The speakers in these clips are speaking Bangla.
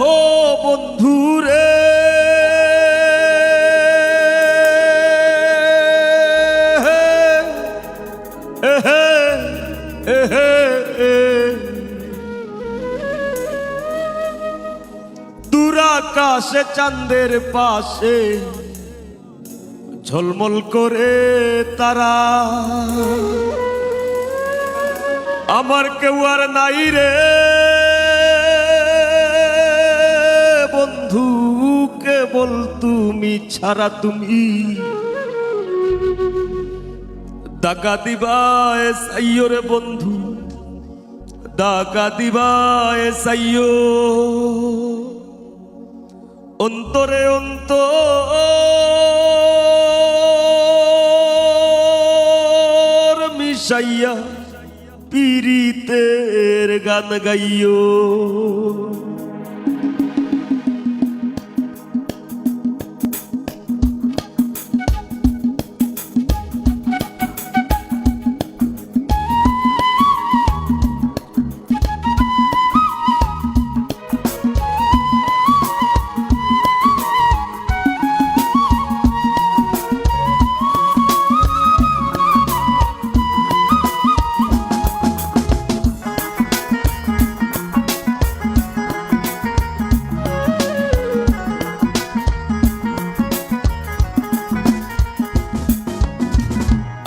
ওহো বন্ধু রে দুরাকাশে চাঁদের পাশে ঝলমল করে তারা। আমার কেউ আর নাই রে। কেবল তুমি ছাড়া তুমি। দাগা দিবায় সাইয়ো রে বন্ধু, দাগা দিবায় সাইয়ো অন্তরে অন্তর মিশাইয়া পীড়িতের গান গাইও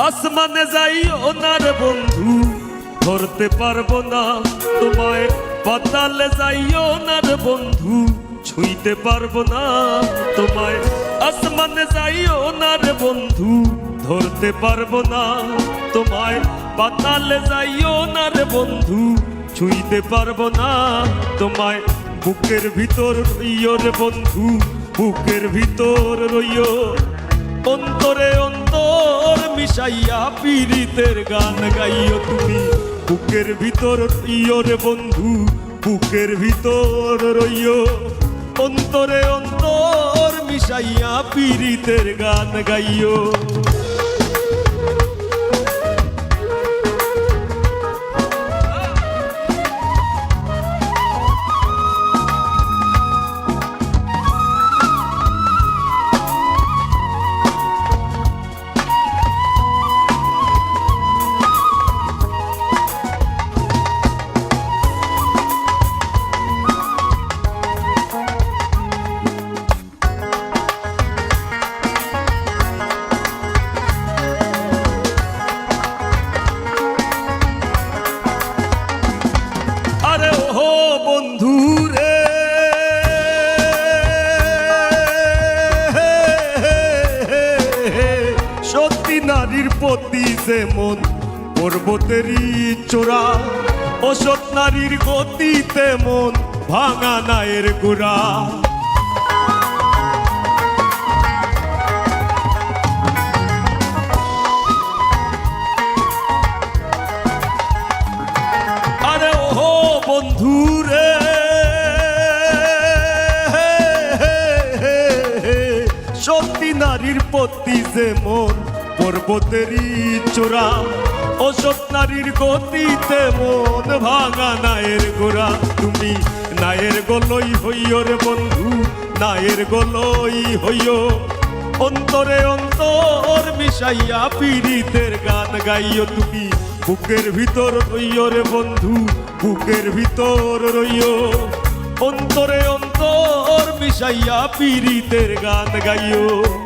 আসমানে যাই ওনার বন্ধু, ধরতে পারব না তোমায়। পাতালে যাই ওনার বন্ধু, ছুঁইতে পারব না তোমায়। আসমানে যাই ওনার বন্ধু, ধরতে পারব না তোমায়। পাতালে যাই ওনার বন্ধু, ছুঁইতে পারব না তোমায়। বুকের ভিতর রইও রে বন্ধু, বুকের ভিতর রইও। অন্তরে অন্তর মিশাইয়া পীড়িতের গান গাইও তুমি। বুকের ভিতর ইয় রে বন্ধু, বুকের ভিতর রইও। অন্তরে অন্তর মিশাইয়া পীড়িতের গান গাইও। বন্ধু রে সত্যি নারীর প্রতি যেমন পর্বতেরই চোরা। অসৎ নারীর গতি তেমন ভাঙা নায়ের গোড়া। আরে সত্যি নারীর প্রতি যেমন পর্বতেরই চোরা অসৎ নারীর গতিতে মন ভাঙা নায়ের গোড়া। তুমি নায়ের গলই হইও রে বন্ধু, নায়ের গলই হইও অন্তরে অন্তর মিশাইয়া পীড়িতের গান গাইও তুমি। বুকের ভিতর রইও রে বন্ধু, বুকের ভিতর রইও অন্তরে অন্তর মিশাইয়া পীড়িতের গান গাইও।